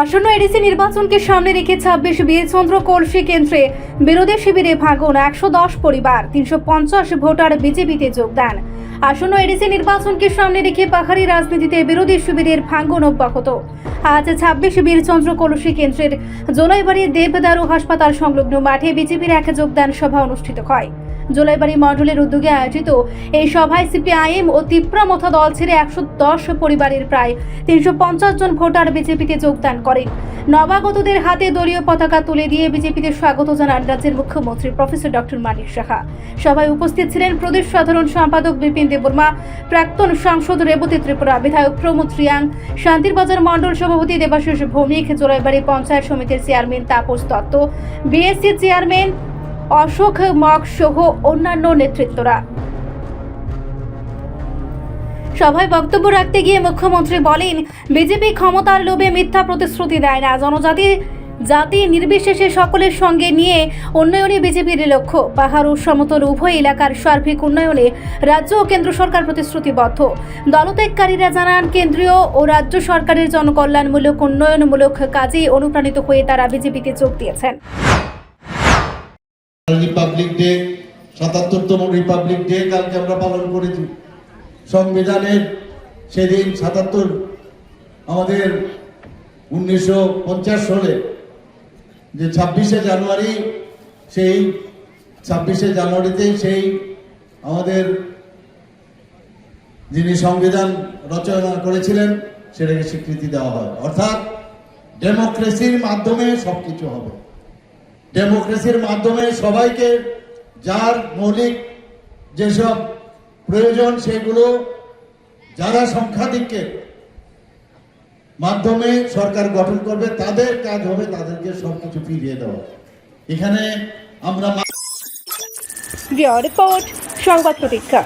আসন্ন এডিসি নির্বাচনকে সামনে রেখে ছাব্বিশ বীরচন্দ্র কলসি কেন্দ্রে বিরোধী শিবিরে ভাঙন একশো দশ পরিবার, তিনশো পঞ্চাশ ভোটার বিজেপিতে যোগদান আসন্ন এডিসি নির্বাচনকে সামনে রেখে পাহাড়ি রাজনীতিতে বিরোধী শিবিরের ভাঙন অব্যাহত। আজ ছাব্বিশ বীরচন্দ্র কলসি কেন্দ্রের জোলাইবাড়ি দেবদারু হাসপাতাল সংলগ্ন মাঠে বিজেপির এক যোগদান সভা অনুষ্ঠিত হয়। জোলাইবাড়ি মণ্ডলের উদ্যোগে আয়োজিত এই সভায় সিপিআইএম ও তিপ্রামথা দল ছেড়ে একশো দশ পরিবারের প্রায় তিনশো পঞ্চাশ জন ভোটার বিজেপিতে যোগদান করেন। নবাগতদের হাতে দলীয় পতাকা তুলে দিয়ে বিজেপিতে স্বাগত জানান রাজ্যের মুখ্যমন্ত্রী প্রফেসর ডক্টর মানিক সাহা। সভায় উপস্থিত ছিলেন প্রদেশ সাধারণ সম্পাদক বিপিন দেববর্মা, প্রাক্তন সাংসদ রেবতী ত্রিপুরা, বিধায়ক প্রমোদ রিয়াং শান্তিরবাজার মণ্ডল সভাপতি দেবাশিস ভৌমিক, জোলাইবাড়ি পঞ্চায়েত সমিতির chairman Tapas Dutta, BSC chairman Ashok mock সহ অন্যান্য নেতৃত্বরা। সভায় বক্তব্য রাখতে গিয়ে মুখ্যমন্ত্রী বলেন, বিজেপি ক্ষমতার লোভে মিথ্যা প্রতিশ্রুতি দেয় না। জনজাতি, জাতি নির্বিশেষে সকলের সঙ্গে নিয়ে উন্নয়নে বিজেপির লক্ষ্য। পাহাড় ও সমতল উভয় এলাকার সার্বিক উন্নয়নে রাজ্য ও কেন্দ্র সরকার প্রতিশ্রুতিবদ্ধ। দলত্যাগকারীরা জানান, কেন্দ্রীয় ও রাজ্য সরকারের জনকল্যাণমূলক, উন্নয়নমূলক কাজে অনুপ্রাণিত হয়ে তারা বিজেপিতে যোগ দিয়েছেন। রিপাবলিক ডে সাতাত্তরতম রিপাবলিক ডে কালকে আমরা পালন করেছি। সংবিধানের সেদিন সাতাত্তর, আমাদের উনিশশো পঞ্চাশ সালে যে ছাব্বিশে জানুয়ারি, সেই ছাব্বিশে জানুয়ারিতে সেই আমাদের যিনি সংবিধান রচনা করেছিলেন, সেটাকে স্বীকৃতি দেওয়া হয়। অর্থাৎ ডেমোক্রেসির মাধ্যমে সবকিছু হবে। ডেমোক্রেসির মাধ্যমে সবাইকে, যার মৌলিক যেসব প্রয়োজন সেগুলো যারা সংখ্যাধিক্যের মাধ্যমে সরকার গঠন করবে, তাদের কাজ হবে তাদেরকে সবকিছু ফিরিয়ে দেওয়া। এখানে আমরা রিপোর্ট, সংবাদ প্রতীক্ষা।